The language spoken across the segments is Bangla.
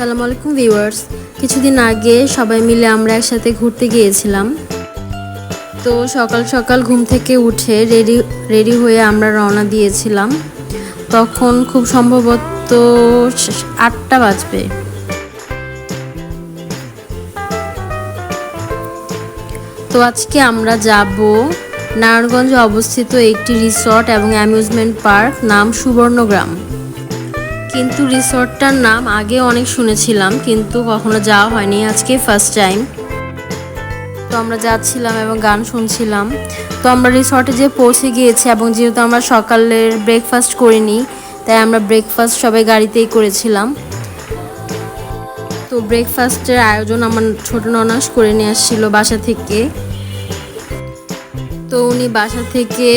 আসসালামু আলাইকুম ভিউয়ার্স। কিছুদিন আগে সবাই মিলে আমরা একসাথে ঘুরতে গিয়েছিলাম। তো সকাল সকাল ঘুম থেকে উঠে রেডি রেডি হয়ে আমরা রওনা দিয়েছিলাম। তখন খুব সম্ভবত আটটা বাজবে। তো আজকে আমরা যাব নারায়ণগঞ্জে অবস্থিত একটি রিসর্ট এবং অ্যামিউজমেন্ট পার্ক নাম সুবর্ণগ্রাম। কিন্তু রিসর্টটার নাম আগে অনেক শুনেছিলাম, কিন্তু কখনো যাওয়া হয়নি আজকে ফার্স্ট টাইম তো আমরা যাচ্ছিলাম এবং গান শুনছিলাম। তো আমরা রিসর্টে যে পৌঁছে গিয়েছি এবং যেহেতু আমরা সকালের ব্রেকফাস্ট করিনি, তাই আমরা ব্রেকফাস্ট সবাই গাড়িতেই করেছিলাম। তো ব্রেকফাস্টের আয়োজন আমার ছোট ননাস করে নিয়ে আসছিল বাসা থেকে। তো উনি বাসা থেকে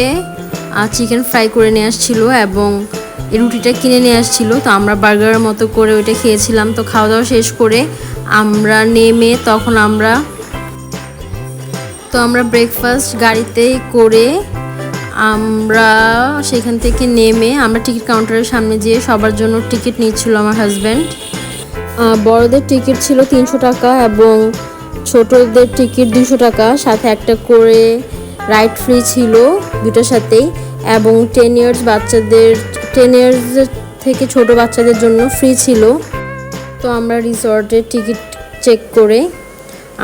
চিকেন ফ্রাই করে নিয়ে আসছিল এবং এই রুটিটা কিনে নিয়ে আসছিল। তো আমরা বার্গারের মতো করে ওইটা খেয়েছিলাম। তো খাওয়া দাওয়া শেষ করে আমরা নেমে তখন আমরা তো আমরা ব্রেকফাস্ট গাড়িতেই করে আমরা সেখান থেকে নেমে আমরা টিকিট কাউন্টারের সামনে যেয়ে সবার জন্য টিকিট নিচ্ছিল আমার হাজব্যান্ড বড়দের টিকিট ছিল তিনশো টাকা এবং ছোটদের টিকিট দুশো টাকা। সাথে একটা করে রাইড ফ্রি ছিল দুটোর সাথেই এবং টেন ইয়ার্স বাচ্চাদের টেন ইয়ার্স থেকে ছোট বাচ্চাদের জন্য ফ্রি ছিল। তো আমরা রিসর্টের টিকিট চেক করে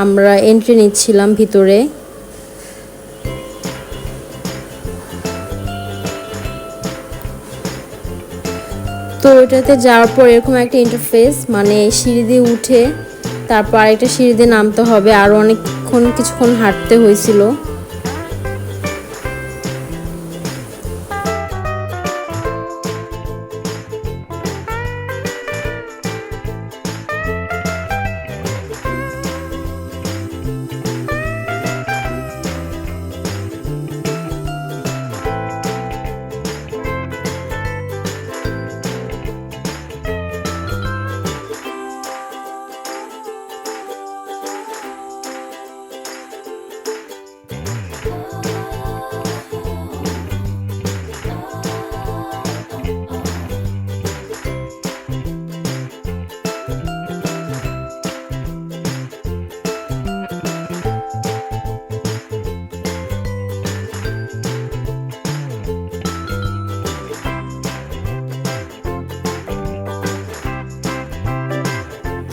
আমরা এন্ট্রি নিচ্ছিলাম ভিতরে। তো ওইটাতে যাওয়ার পর এরকম একটা ইন্টারফেস মানে সিঁড়ি দিয়ে উঠে তারপর আরেকটা সিঁড়ি দিয়ে নামতে হবে। আরও অনেকক্ষণ, কিছুক্ষণ হাঁটতে হয়েছিল।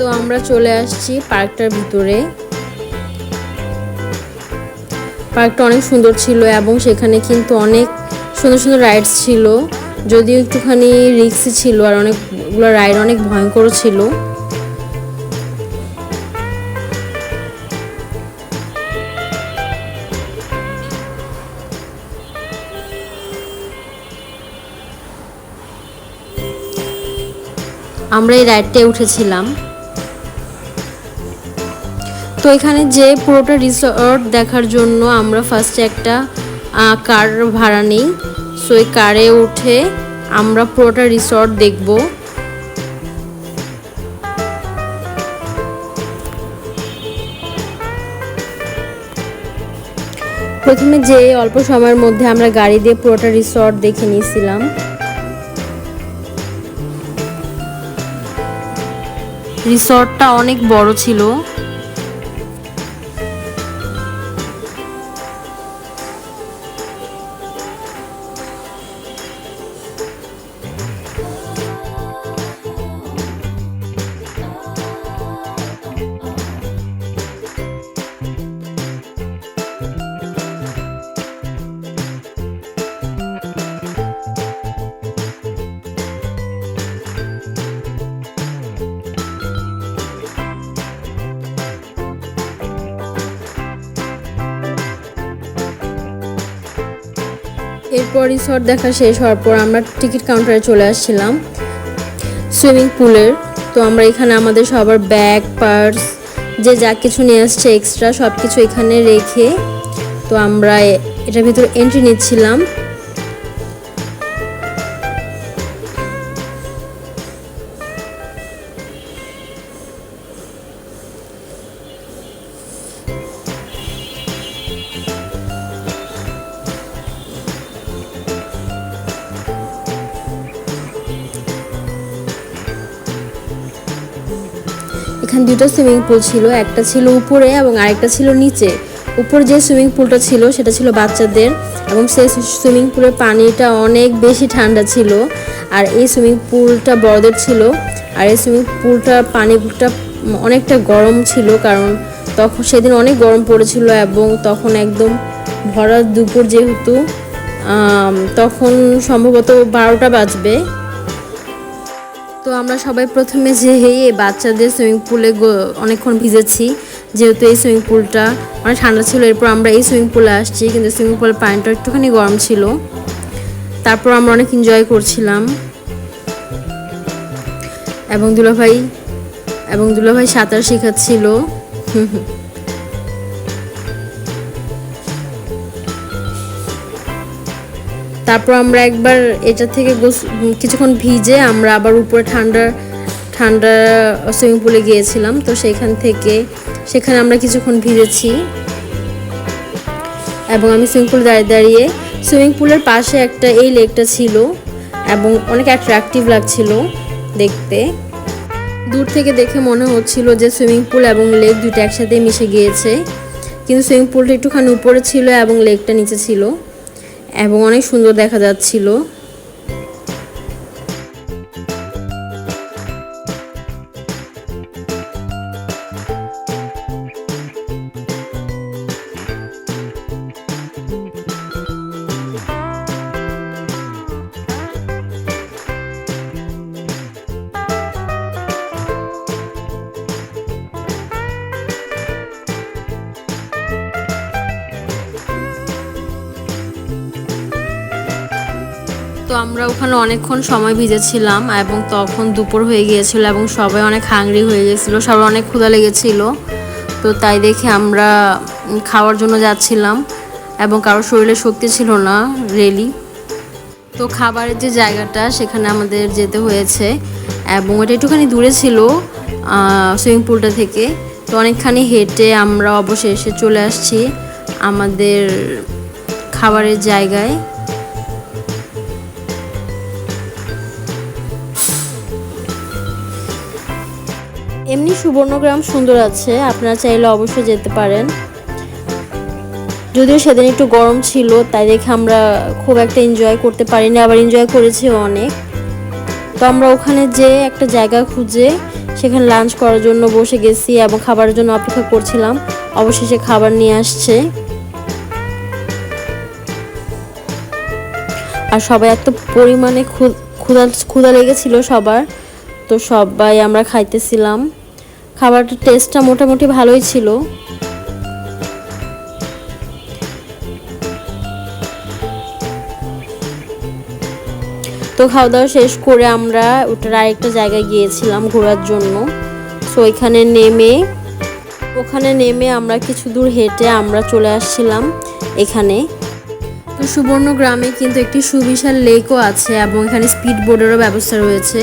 তো আমরা চলে আসছি পার্কটার ভিতরে। পার্কটা অনেক সুন্দর ছিল এবং সেখানে কিন্তু অনেক সুন্দর সুন্দর রাইডস ছিল। যদিও একটুখানি রিক্সি ছিল আর অনেকগুলো রাইড অনেক ভয়ঙ্কর ছিল। আমরা এই রাইডটায় উঠেছিলাম। তো এখানে যে পুরোটা রিসর্ট দেখার জন্য আমরা ফার্স্টে একটা কার ভাড়া নিই। সো এই কারে উঠে আমরা পুরোটা রিসর্ট দেখব। প্রথমে যে অল্প সময়ের মধ্যে আমরা গাড়ি দিয়ে পুরোটা রিসর্ট দেখে নিয়েছিলাম। রিসর্টটা অনেক বড় ছিল। এরপর রিসর্ট দেখা শেষ হওয়ার পর আমরা টিকিট কাউন্টারে চলে আসছিলাম সুইমিং পুলের। তো আমরা এখানে আমাদের সবার ব্যাগ, পার্স, যে যা কিছু নিয়ে আসছে এক্সট্রা সব কিছু এখানে রেখে তো আমরা এটার ভিতরে এন্ট্রি নিচ্ছিলাম। দুটো সুইমিং পুল ছিল, একটা ছিল উপরে এবং আরেকটা ছিল নিচে। উপরে যে সুইমিং পুলটা ছিল, সেটা ছিল বাচ্চাদের এবং সেই সুইমিং পুলের পানিটা অনেক বেশি ঠান্ডা ছিল আর এই সুইমিং পুলটা বড়দের ছিল আর এই সুইমিং পুলটা পানিটা অনেকটা গরম ছিল কারণ তখন সেদিন অনেক গরম পড়েছিল এবং তখন একদম ভরা দুপুর যেহেতু তখন সম্ভবত বারোটা বাজবে। তো আমরা সবাই প্রথমে যে এই বাচ্চাদের সুইমিং পুলে অনেকক্ষণ ভিজেছি। যেহেতু এই সুইমিং পুলটা অনেক ঠান্ডা ছিল, এরপর আমরা এই সুইমিং পুলে আসছি, কিন্তু সুইমিং পুলের পানিটা একটুখানি গরম ছিল। তারপর আমরা অনেক এনজয় করছিলাম। এবং দুলাভাই এবং দুলাভাই সাঁতার শেখাচ্ছিল। তারপর আমরা একবার এটা থেকে কিছুক্ষণ ভিজে আমরা আবার উপরে ঠান্ডা ঠান্ডা সুইমিং পুলে গিয়েছিলাম। তো সেখান থেকে, সেখানে আমরা কিছুক্ষণ ভিজেছি। এবং আমি সুইমিং পুলে দাঁড়িয়ে দাঁড়িয়ে সুইমিং পুলের পাশে একটা এই লেকটা ছিল এবং অনেক অ্যাট্রাকটিভ লাগছিল দেখতে। দূর থেকে দেখে মনে হচ্ছিল যে সুইমিং পুল এবং লেক দুটো একসাথে মিশে গিয়েছে। কিন্তু সুইমিং পুলটা একটুখানি উপরে ছিল এবং লেকটা নিচে ছিল। এবং অনেক সুন্দর দেখা যাচ্ছিল। আমরা ওখানে অনেকক্ষণ সময় ভিজেছিলাম এবং তখন দুপুর হয়ে গিয়েছিল এবং সবাই অনেক হাংরি হয়ে গেছিল সবার অনেক ক্ষুধা লেগেছিল। তো তাই দেখে আমরা খাওয়ার জন্য যাচ্ছিলাম এবং কারোর শরীরে শক্তি ছিল না রেলি তো খাবারের যে জায়গাটা, সেখানে আমাদের যেতে হয়েছে এবং এটা একটুখানি দূরে ছিল সুইমিং পুলটা থেকে। তো অনেকখানি হেঁটে আমরা অবশেষে চলে আসছি আমাদের খাবারের জায়গায়। সুবর্ণগ্রাম সুন্দর আছে, আপনারা চাইলে অবশ্যই যেতে পারেন। যদিও সেদিন একটু গরম ছিল, তাই দেখে আমরা খুব একটা এনজয় করতে পারিনি, আবার এনজয় করেছি অনেক। তো আমরা ওখানে যে একটা জায়গা খুঁজে, সেখানে লাঞ্চ করার জন্য বসে গেছি এবং খাবারের জন্য অপেক্ষা করছিলাম। অবশেষে খাবার নিয়ে আসছে। আর সবাই এত পরিমাণে ক্ষু- ক্ষুধা ক্ষুধা লেগেছিল সবার। তো সবাই আমরা খাইতেছিলাম। খাবারটার টেস্টটা মোটামুটি ভালোই ছিল। তো খাওয়া দাওয়া শেষ করে আমরা ওটার আরেকটা জায়গায় গিয়েছিলাম ঘোরার জন্য। সো এখানে নেমে, ওখানে নেমে আমরা কিছু দূর হেঁটে আমরা চলে আসছিলাম এখানে। তো সুবর্ণ গ্রামে কিন্তু একটি সুবিশাল লেকও আছে এবং এখানে স্পিড বোর্ডেরও ব্যবস্থা রয়েছে।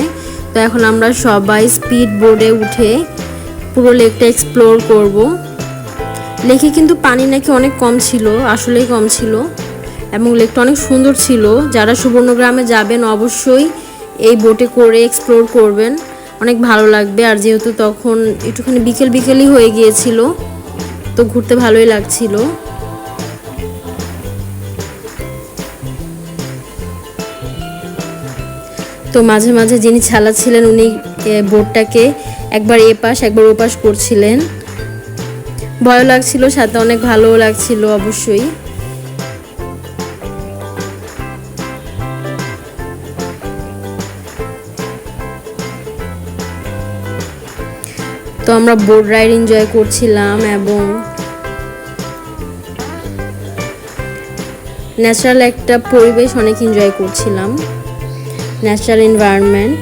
তো এখন আমরা সবাই স্পিড বোর্ডে উঠে পুরো লেকটা এক্সপ্লোর করব। লেকে কিন্তু পানি নাকি অনেক কম ছিল, আসলেই কম ছিল। এবং লেকটা অনেক সুন্দর ছিল। যারা সুবর্ণগ্রামে যাবেন অবশ্যই এই বোটে করে এক্সপ্লোর করবেন। অনেক ভালো লাগবে। আর যেহেতু তখন একটুখানি বিকেল বিকেলই হয়ে গিয়েছিল, তো ঘুরতে ভালোই লাগছিল। তো মাঝে মাঝে যিনি ছালা ছিলেন, উনি বোটটাকে একবার এপাশ, একবার ওপাশ করছিলেন। ভয় লাগছিল, সাথে অনেক ভালোও লাগছিল অবশ্যই। তো আমরা বোট রাইড এনজয় করছিলাম এবং ন্যাচারাল একটা পরিবেশ অনেক এনজয় করছিলাম। ন্যাচারাল এনভায়রনমেন্ট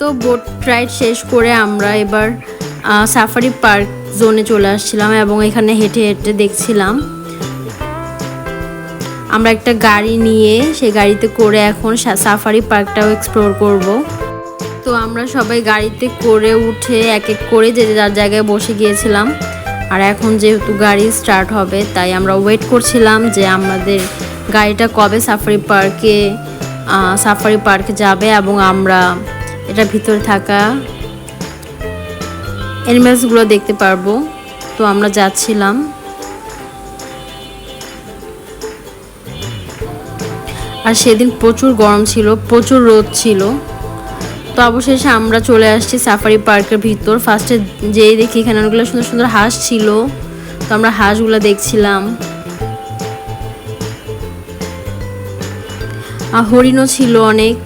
তো বোট রাইড শেষ করে আমরা এবার সাফারি পার্ক জোনে চলে আসছিলাম এবং এখানে হেঁটে হেঁটে দেখছিলাম। আমরা একটা গাড়ি নিয়ে, সেই গাড়িতে করে এখন সাফারি পার্কটাও এক্সপ্লোর করব। তো আমরা সবাই গাড়িতে করে উঠে এক এক করে যে যার জায়গায় বসে গিয়েছিলাম। আর এখন যেহেতু গাড়ি স্টার্ট হবে, তাই আমরা ওয়েট করছিলাম যে আমাদের গাড়িটা কবে সাফারি পার্কে সাফারি পার্কে যাবে এবং আমরা এটা ভিতরে থাকা অ্যানিমেলসগুলো দেখতে পারব। তো আমরা যাচ্ছিলাম। আর সেদিন প্রচুর গরম ছিল, প্রচুর রোদ ছিল। তো অবশেষে আমরা চলে আসছি সাফারি পার্কের ভিতর। ফার্স্টে যেই দেখি এখানে অনেকগুলো সুন্দর সুন্দর হাঁস ছিল। তো আমরা হাঁসগুলো দেখছিলাম। আর হরিণও ছিল অনেক।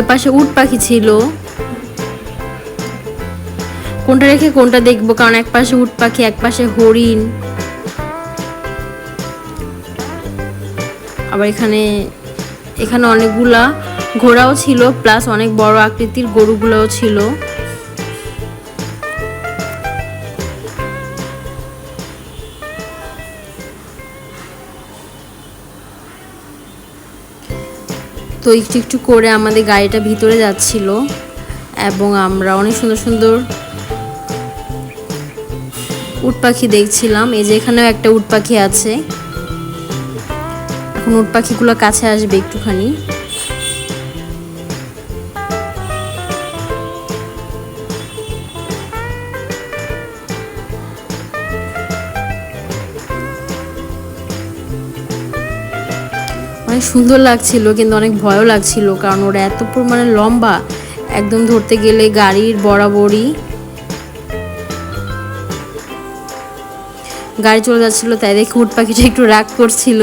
এ পাশে উট পাখি ছিল। কোনটা রেখে কোনটা দেখব? কারণ এক পাশে উট পাখি, এক পাশে হরিণ। আবার এখানে এখানে অনেকগুলা ঘোড়াও ছিল প্লাস অনেক বড় আকৃতির গরুগুলোও ছিল। তো একটু একটু করে আমাদের গাড়িটা ভিতরে যাচ্ছিল এবং আমরা অনেক সুন্দর সুন্দর উট পাখি দেখছিলাম। এই যে এখানেও একটা উট পাখি আছে। এখন উট পাখিগুলো কাছে আসবে একটুখানি। সুন্দর লাগছিল, কিন্তু অনেক ভয়ও লাগছিল, কারণ ওরা এত পরিমাণে লম্বা। একদম ধরতে গেলে গাড়ির বরাবরই। গাড়ি চলে যাচ্ছিল, তাই দেখে উট পাখিটা একটু রাগ করছিল।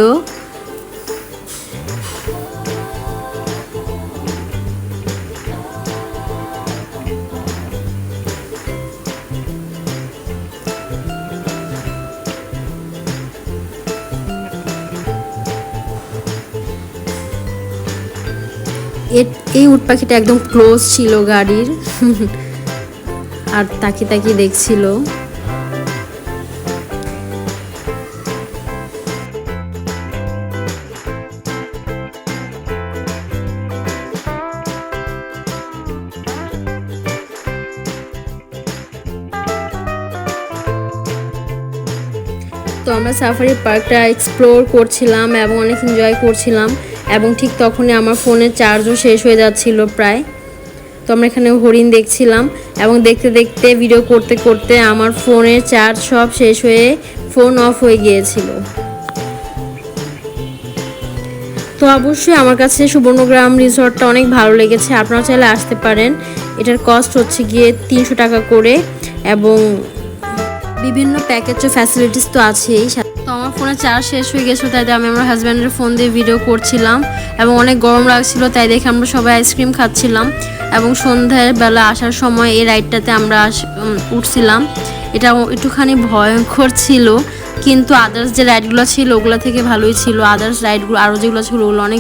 এই উট পাখিটা একদম ক্লোজ ছিল গাড়ির। আর তাকিয়ে তাকিয়ে দেখছিল। তো আমরা সাফারি পার্কটা এক্সপ্লোর করছিলাম এবং অনেক এনজয় করছিলাম। এবং ঠিক তখনই আমার ফোনের চার্জও শেষ হয়ে যাচ্ছিল প্রায়। তো আমরা এখানে হরিণ দেখছিলাম এবং দেখতে দেখতে ভিডিও করতে করতে আমার ফোনের চার্জ সব শেষ হয়ে ফোন অফ হয়ে গিয়েছিল। তো অবশ্যই আমার কাছে সুবর্ণগ্রাম রিসর্টটা অনেক ভালো লেগেছে। আপনারা চাইলে আসতে পারেন। এটার কস্ট হচ্ছে গিয়ে তিনশো টাকা করে এবং বিভিন্ন প্যাকেজ ও ফ্যাসিলিটিস তো আছেই। তো আমার ফোনে চার্জ শেষ হয়ে গেছিল তাই আমি আমার হাজব্যান্ডের ফোন দিয়ে ভিডিও করছিলাম এবং অনেক গরম লাগছিল, তাই দেখে আমরা সবাই আইসক্রিম খাচ্ছিলাম এবং সন্ধ্যার বেলা আসার সময় এই রাইডটাতে আমরা উঠছিলাম। এটা একটুখানি ভয়ঙ্কর ছিল, কিন্তু আদার্স যে রাইডগুলো ছিল, ওগুলো থেকে ভালোই ছিল। আদার্স রাইডগুলো আরও যেগুলো ছিল, ওগুলো অনেক